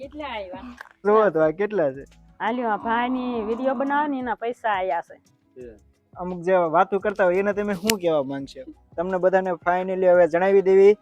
કેટલા આવ્યા જોવો તો આ કેટલા છે? આલ્યો આ ભાઈની વીડિયો બનાવવાની એના પૈસા આયા છે. અમુક જે વાતો કરતા હોય એને તમે શું કહેવા માંગશો? તમને બધાને ફાઇનલી હવે જણાવી દેવી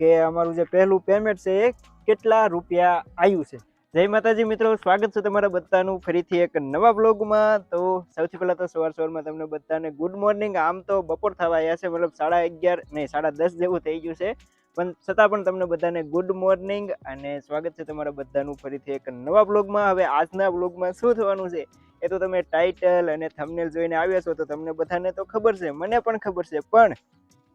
કે અમારું જે પહેલું પેમેન્ટ છે એ કેટલા રૂપિયા આવ્યું છે? જય માતાજી મિત્રો સ્વાગત છે તમારા બધાનું ફરીથી એક નવા બ્લોગમાં તો સૌથી પહેલા તો સવાર સવારમાં તમને બધાને ગુડ મોર્નિંગ આમ તો બપોર થવા આવ્યા છે મતલબ સાડા અગિયાર નહીં સાડા દસ જેવું થઈ ગયું છે. પણ છતાં પણ તમને બધાને ગુડ મોર્નિંગ અને સ્વાગત છે તમારા બધાનું ફરીથી એક નવા બ્લોગમાં હવે આજના બ્લોગમાં શું થવાનું છે? એ તો તમે ટાઇટલ અને થંબનેલ જોઈને આવ્યા છો, તો તમને બધાને તો ખબર છે, મને પણ ખબર છે. પણ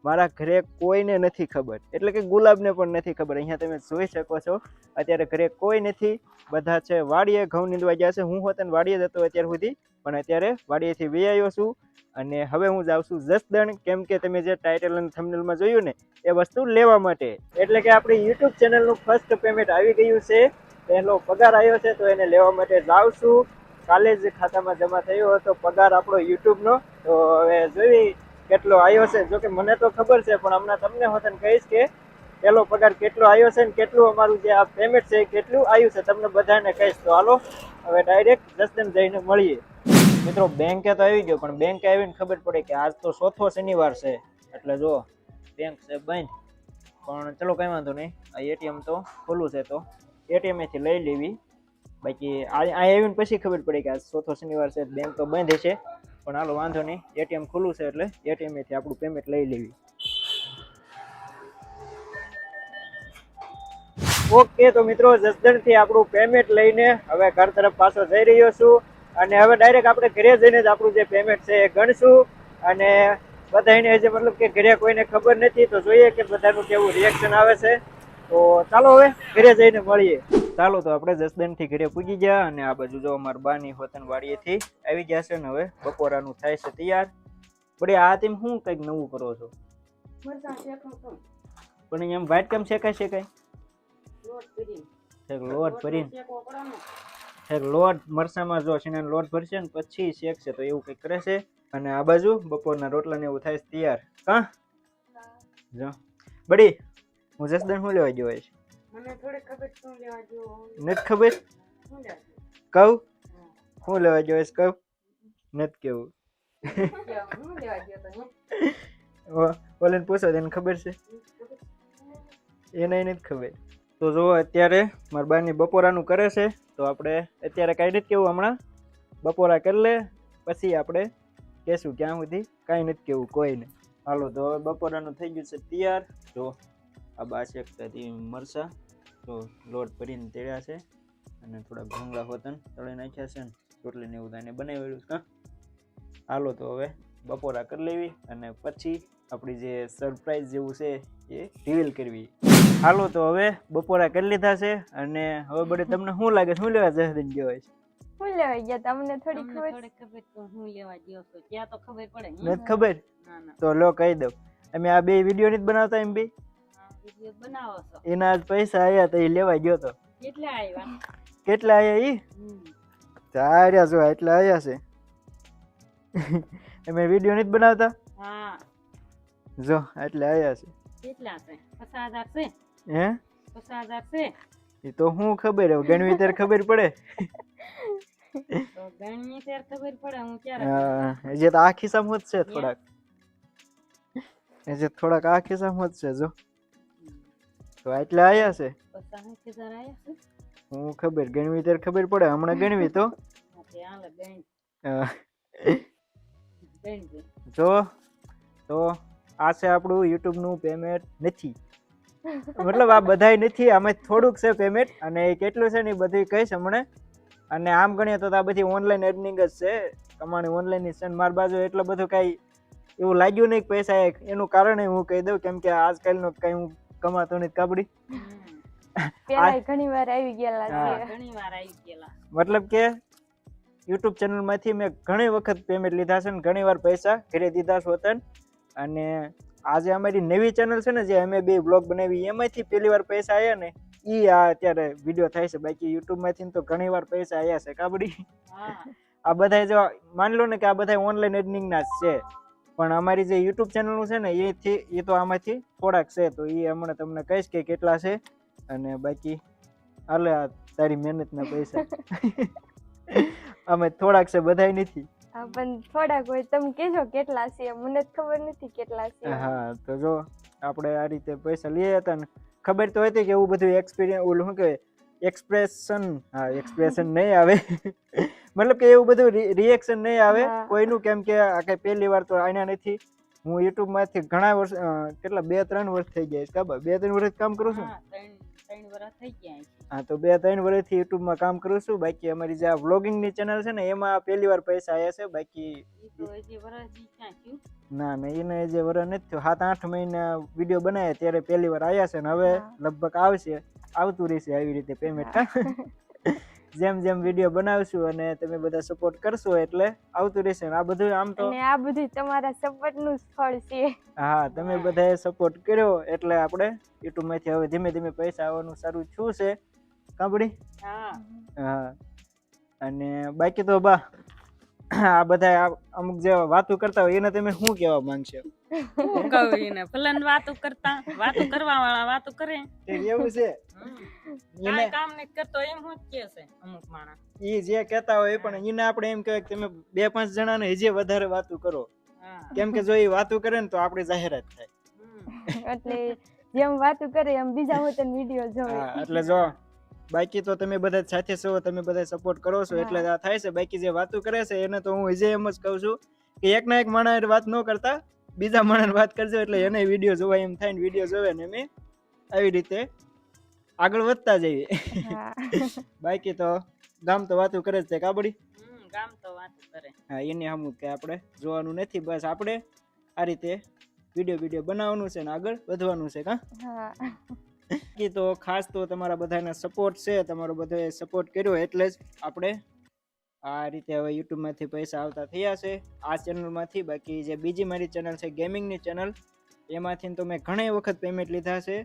મારા ઘરે કોઈને નથી ખબર. એટલે કે ગુલાબને પણ નથી ખબર. અહીંયા તમે જોઈ શકો છો, અત્યારે ઘરે કોઈ નથી. બધા છે વાડીએ ઘઉં નીંદવા ગયા છે. હું હોતને વાડીએ જતો અત્યાર સુધી, પણ અત્યારે વાડીએથી વી આવ્યો છું. અને હવે હું જાઉં છું જસદણ. કેમ કે તમે જે ટાઇટલ અને થંબનેલમાં જોયું ને, એ વસ્તુ લેવા માટે. એટલે કે આપણી યુટ્યુબ ચેનલનું ફર્સ્ટ પેમેન્ટ આવી ગયું છે. પહેલો પગાર આવ્યો છે, તો એને લેવા માટે જાઉં છું. કાલે જ ખાતામાં જમા થયો હતો પગાર આપણો યુટ્યુબનો તો હવે જોઈ કેટલો આવ્યો છે? જોકે મને તો ખબર છે, પણ હમણાં તમને હોતન કહીશ કે પહેલો પગાર કેટલો આવ્યો છે ને કેટલું અમારું જે આ પેમેન્ટ છે એ કેટલું આવ્યું છે, તમને બધાને કહીશ તો. હાલો, હવે ડાયરેક્ટ જસદન જઈને મળીએ. મિત્રો બેંકે તો આવી ગયો, પણ બેંકે આવીને ખબર પડી કે આજ તો ચોથો શનિવાર છે. એટલે જો બેંક છે બંધ. પણ ચલો, કંઈ વાંધો નહીં. આ એટીએમ તો ખુલ્લું છે તો. એટીએમેથી લઈ લેવી. બાકી આ આવીને પછી ખબર પડી કે આજ ચોથો શનિવાર છે બેંક તો બંધ છે પણ હાલો, વાંધો નહીં. એટીએમ ખુલ્લું છે એટલે એટીએમથી આપણું પેમેન્ટ લઈ લેવી. ઓકે તો મિત્રો, જસદણથી આપણું પેમેન્ટ લઈને હવે ઘર તરફ પાછો જઈ રહ્યો છું. અને હવે ડાયરેક્ટ આપણે ઘરે જઈને જ આપણું જે પેમેન્ટ છે એ ગણશું. અને બધાને જે મતલબ કે ઘરે કોઈને ખબર નથી, તો જોઈએ કે બધાનું કેવું રિએક્શન આવે છે. તો ચાલો હવે ઘરે જઈને મળીએ. ચાલો તો આપણે જસદનથી ઘરે પૂગી ગયા અને આ બાજુ જો અમારા બાની હોતન વાડીએથી આવી ગયા છે ને હવે બપોરાનું થાય છે તૈયાર. પણ આ તેમ શું કંઈક નવું કરો છો? પણ એમ વાઇટ કેમ શેકાય શેકાય? લોટ ભરીને. પડે લોટ મરસામાં જો છે લોટ ભરશે ને પછી શેકશે તો એવું કંઈક કરે છે અને આ બાજુ બપોરના રોટલા ને એવું થાય તૈયાર. હા? જો. બડી હું જસદન શું લેવા ગયો છે? મને થોડી ખબર શું લેવા જો નથી ખબર? કહું? શું લેવા છે કહું? નથી કેવું. ઓલીને પૂછો તેને ખબર છે? એને નથી ખબર. તો જો અત્યારે મારા બાની બપોરાનું કરે છે તો આપણે અત્યારે કાંઈ નથી કેવું હમણાં. બપોરા કરી લે પછી આપણે કહેશું ક્યાં સુધી. કાંઈ નથી કેવું કોઈને હાલો તો બપોરાનું થઈ ગયું છે તૈયાર. જો આ બા શેકતાથી મરસા. તો લોટ ભરીને તેડ્યા છે અને થોડા ભૂંગળા હોતન તળી નાખ્યા છે ને રોટલીને એવું તાને બનાવેલું છે હાલો તો હવે બપોરા કરી લેવી અને પછી આપણી જે સરપ્રાઈઝ જેવું છે એ રિવીલ કરવી. હાલો તો હવે બપોરા કરી લીધા છે અને હવે બડે તમને શું લાગે શું લેવા જહદીન ગયો છે? હું લેવા ગયા? તમને થોડી ખબર ખબર તો હું લેવા ગયો છું. ત્યાં તો ખબર પડે નથી ખબર? ના ના. તો લો કહી દઉં. અમે આ બે વીડિયો નથી બનાવતા એમ બી? બનાવો છો? એના જ પૈસા આયા તો એ લેવા ગયો તો. કેટલા આવ્યા કેટલા આયા ઈ? ચાર્યા જો એટલા આયા છે. અમે વીડિયો નથી બનાવતા? હા. જો એટલે આયા છે. કેટલા છે? પચાસ હજાર છે? હે? પચાસ હજાર છે? એ તો હું ખબર હવે ગણવી ત્યારે ખબર પડે. તો ગણવી ત્યારે ખબર પડે હું ક્યારે હા, હજી તો આખી સમજ છે થોડાક. જે થોડાક આખી સમજ છે જો. તો એટલે આવ્યા છે. હું ખબર ગણવી ત્યારે ખબર પડે હમણાં ગણવી તો. જો તો આ છે આપણું યુટ્યુબનું પેમેન્ટ નથી. મતલબ આ બધાય નથી આમાં થોડુંક છે પેમેન્ટ અને એ કેટલું છે ને એ બધું કહીશ હમણાં. અને આમ ગણીએ તો આ બધી ઓનલાઈન અર્નિંગ જ છે. કમાણી ઓનલાઈનની છે ને મારી બાજુ એટલું બધું કાંઈ એવું લાગ્યું નહીં પૈસા એક. એનું કારણ હું કહી દઉં કેમ કે આજકાલનો કંઈ હું કમાતો નથી કાબડી પેલા ઘણી વાર આવી ગયેલા છે ઘણી વાર આવી ગયેલા. મતલબ કે યુટ્યુબ ચેનલમાંથી મેં ઘણી વખત પેમેન્ટ લીધા છે ને ઘણી વાર પૈસા ઘરે દીધા છે વતન અને આજે અમારી નવી ચેનલ છે ને જે અમે બે બ્લોગ બનાવી એમાંથી પહેલી વાર પૈસા આવ્યા ને એ આ અત્યારે વીડિયો થાય છે. બાકી યુટ્યુબમાંથી તો ઘણી વાર પૈસા આવ્યા છે કાબડી આ બધા જો માની લો ને કે આ બધા ઓનલાઈન અર્નિંગના ના છે. પણ અમારી જે યુટ્યુબ ચેનલનું છે ને એથી એ તો આમાંથી થોડાક છે તો એ હમણાં તમને કહીશ કે કેટલા છે. અને બાકી હાલે આ તારી મહેનતના પૈસા. અમે થોડાક છે બધાય નથી. હા પણ થોડાક હોય તમે કહેજો કેટલા છે મને જ ખબર નથી કેટલા છે. હા તો જો આપણે આ રીતે પૈસા લઈએ હતા ને ખબર તો હતી કે એવું બધું એક્સપિરિયન્સ ઓલું શું કહેવાય એક્સપ્રેશન હા એક્સપ્રેશન નહીં આવે. મતલબ કે એવું બધું રિએક્શન નહીં આવે. કોઈનું કેમ કે આ કઈ પહેલી વાર તો આના નથી. હું યુટ્યુબમાંથી ઘણા વર્ષ કેટલા? બે ત્રણ વર્ષ થઈ ગયા છે. કાબા બે ત્રણ વર્ષ કામ કરું છું હા, તો બે ત્રણ વર્ષથી યુટ્યુબમાં કામ કરું છું. બાકી અમારી જે આ વ્લોગિંગની ચેનલ છે ને એમાં પહેલી વાર પૈસા આવ્યા છે. બાકી? ના ના એને જે વર નથી થયું. સાત આઠ મહિના વીડિયો બનાવ્યા ત્યારે પહેલી વાર આવ્યા છે ને. હવે લગભગ આવશે. આવતું રહેશે આવી રીતે પેમેન્ટ જેમ જેમ વીડિયો બનાવશું અને તમે બધા સપોર્ટ કરશો એટલે આવતું રહેશે. આ બધું આમ તો આ બધું તમારા સપોર્ટનું સ્થળ છે. હા તમે બધાએ સપોર્ટ કર્યો એટલે આપણે યુટ્યુબમાંથી હવે ધીમે ધીમે પૈસા આવવાનું સારું છું છે કાંબડી હા. હા. અને બાકી તો બા આ બધા અમુક જે વાતો કરતા હોય એને તમે શું કહેવા માંગશો? હું કહું એને ફલન વાતો કરતા વાતો કરવા વાળા વાતો કરે. એવું છે. કાંઈ કામ નથી કરતો એમ હું કે છે અમુક માણસ. ઈ જે કહેતા હોય પણ એને આપણે એમ કહેવાય કે તમે બે પાંચ જણાને હજી વધારે વાતો કરો. કેમ કે જો એ વાતો કરે ને તો આપણી જાહેરાત થાય. એટલે જેમ વાતું કરે એમ બીજા હોતન વીડિયો જોવે. એટલે જો બાકી તો તમે બધા સાથે છો તમે બધા સપોર્ટ કરો છો એટલે આ થાય છે. બાકી જે વાતો કરે છે એને તો હું હજી એમ જ કહું છું કે એક ના એક માણસ વાત ન કરતા બીજા માણસ વાત કરજો એટલે એને વીડિયો જોવા એમ થાય ને વીડિયો જોવે ને અમે આવી રીતે આગળ વધતા જઈએ. બાકી તો ગામ તો વાતો કરે જ છે કાબડી? હમ, ગામ તો વાતો કરે. હા એની હમું કે આપણે જોવાનું નથી બસ આપણે આ રીતે વીડિયો વીડિયો બનાવવાનું છે ને આગળ વધવાનું છે કા? હા. બાકી તો ખાસ તો તમારા બધાના સપોર્ટ છે તમારો બધો સપોર્ટ કર્યો એટલે જ આપણે આ રીતે હવે યુટ્યુબમાંથી પૈસા આવતા થયા છે આ ચેનલમાંથી બાકી જે બીજી મારી ચેનલ છે ગેમિંગની ચેનલ એમાંથી તો મેં ઘણી વખત પેમેન્ટ લીધા છે.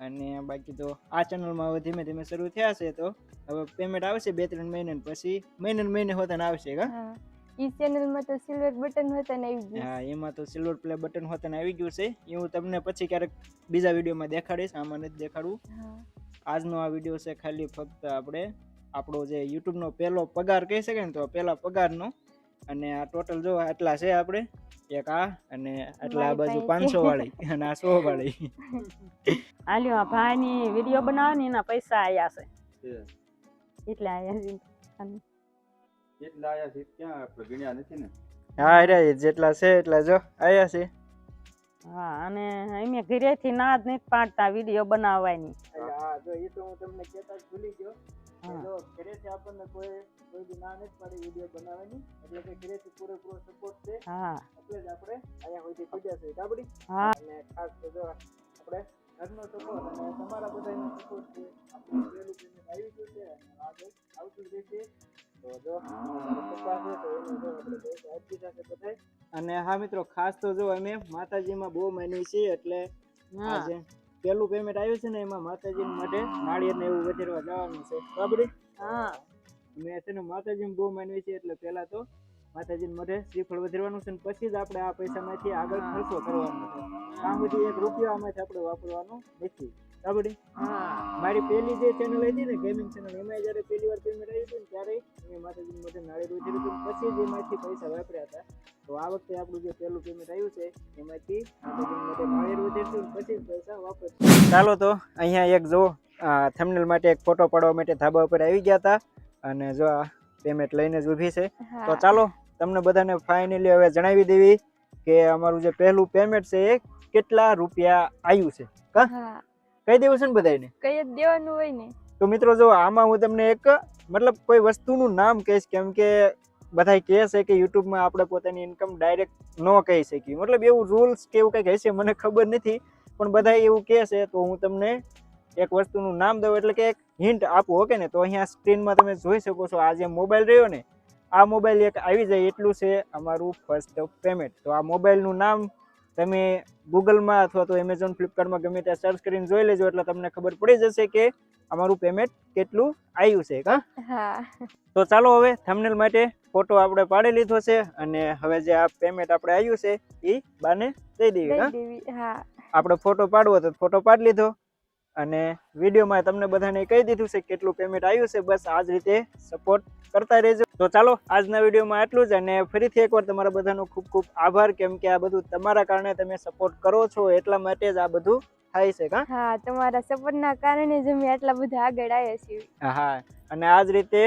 અને બાકી તો આ ચેનલમાં હવે ધીમે ધીમે શરૂ થયા છે તો હવે પેમેન્ટ આવશે બે ત્રણ મહિના પછી મહિને મહિને હોતા આવશે કા? હા. ઈ ચેનલમાં તો સિલ્વર બટન હોતા આવી ગયું. હા એમાં તો સિલ્વર પ્લે બટન હોતા આવી ગયું છે. એ હું તમને પછી ક્યારેક બીજા વિડીયોમાં દેખાડીશ. આમાં નથી દેખાડવું. આજનો આ વીડિયો છે ખાલી ફક્ત આપણે આપણો જે યુટ્યુબનો પહેલો પગાર કહી શકાય ને તો પહેલા પગારનો. અને આ ટોટલ જો આટલા છે આપણે એક આ અને આટલા આ બાજુ પાંચસો વાળી અને આ સો વાળી. આલ્યો આ ભાઈની વીડિયો બનાવે એના પૈસા આયા છે. એટલે આયા છે. કેટલા આયા છે ક્યાં આપણે ગણ્યા નથી ને? હા રે જેટલા છે એટલા જો આયા છે. હા અને અમે ઘરેથી ના જ નથી પાડતા વીડિયો બનાવવાની. હા જો એ તો હું તમને કહેતા જ ભૂલી ગયો હા. જો ઘરેથી આપણને કોઈ કોઈ બી ના નથી પાડી વીડિયો બનાવવાની એટલે કે ઘરેથી પૂરેપૂરો સપોર્ટ છે. હા. એટલે જ આપણે અહીંયા સુધી પૂજ્યા છે. કાબડી હા. અને ખાસ તો જો આપણે ઘરનો સપોર્ટ અને તમારા બધાનો સપોર્ટ છે. આપણું પહેલું પેમેન્ટ આવી ગયું છે અને આગળ આવતું રહેશે તો જો પપ્પા છે તો એને જો આપણે પૈસા આપી દીધા બધાય. અને હા મિત્રો ખાસ તો જો અમે માતાજીમાં બહુ માનીએ છીએ એટલે આજે પહેલું પેમેન્ટ આવ્યું છે ને એમાં માતાજી માટે નાળિયેર ને એવું વધારવા જવાનું છે. બરાબર? હા. મેં છે ને માતાજી બહુ માનવી છે એટલે પહેલા તો માતાજી માટે શ્રીફળ વધારવાનું છે ને પછી જ આપણે આ પૈસામાંથી આગળ ખર્ચો કરવાનો છે. આમ બધી એક રૂપિયો આમાંથી આપણે વાપરવાનો નથી. બરાબર મારી પહેલી જે ચેનલ હતી ને ગેમિંગ ચેનલ એમાં જ્યારે પહેલી વાર પેમેન્ટ આવી હતી ને ત્યારે મેં માતાજી માટે નાળી રોજી હતી પછી જ એમાંથી પૈસા વાપર્યા હતા. તો આ વખતે આપણું જે પહેલું પેમેન્ટ આવ્યું છે એમાંથી માતાજી માટે નાળી રોજી પછી જ પૈસા વાપરશું ચાલો તો અહીંયા એક જો થંબનેલ માટે એક ફોટો પાડવા માટે ધાબા ઉપર આવી ગયા હતા. અને જો આ પેમેન્ટ લઈને જ ઊભી છે. તો ચાલો તમને બધાને ફાઇનલી હવે જણાવી દેવી કે અમારું જે પહેલું પેમેન્ટ છે એ કેટલા રૂપિયા આવ્યું છે? કા? કહી દેવું છે ને બધાને કઈ જ દેવાનું હોય ને. તો મિત્રો જો આમાં હું તમને એક મતલબ કોઈ વસ્તુનું નામ કહીશ કેમ કે બધા કહે છે કે યુટ્યુબમાં આપણે પોતાની ઇન્કમ ડાયરેક્ટ ન કહી શકીએ. મતલબ એવું રૂલ્સ કે એવું કંઈક હશે મને ખબર નથી પણ બધા એવું કહે છે. તો હું તમને એક વસ્તુનું નામ દઉં એટલે કે એક હિન્ટ આપું ઓકે ને? તો અહીંયા સ્ક્રીનમાં તમે જોઈ શકો છો આ જે મોબાઈલ રહ્યો ને આ મોબાઈલ એક આવી જાય એટલું છે અમારું ફર્સ્ટ પેમેન્ટ તો આ મોબાઈલનું નામ તમે ગૂગલમાં અથવા તો એમેઝોન ફ્લિપકાર્ટમાં ગમે ત્યાં સર્ચ કરીને જોઈ લેજો એટલે તમને ખબર પડી જશે કે અમારું પેમેન્ટ કેટલું આવ્યું છે હા? તો ચાલો હવે થમનેલ માટે ફોટો આપણે પાડી લીધો છે અને હવે જે આ પેમેન્ટ આપણે આવ્યું છે એ બાને દઈ દેવી હા? આપણે ફોટો પાડવો તો ફોટો પાડી લીધો. અને વિડીયોમાં તમને બધાને કહી દીધું છે કેટલું પેમેન્ટ આવ્યું છે. બસ આ જ રીતે સપોર્ટ કરતા રહેજો. તો ચાલો આજના વિડીયોમાં આટલું જ અને ફરીથી એકવાર તમારા બધાનો ખૂબ ખૂબ આભાર કેમ કે આ બધું તમારા કારણે તમે સપોર્ટ કરો છો એટલા માટે જ આ બધું થાય છે કા? હા તમારા સપોર્ટના કારણે જ અમે આટલા બધા આગળ આવ્યા છીએ. હા અને આ જ રીતે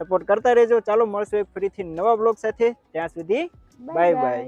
સપોર્ટ કરતા રહેજો. ચાલો મળશું એક ફરીથી નવા બ્લોગ સાથે. ત્યાં સુધી બાય બાય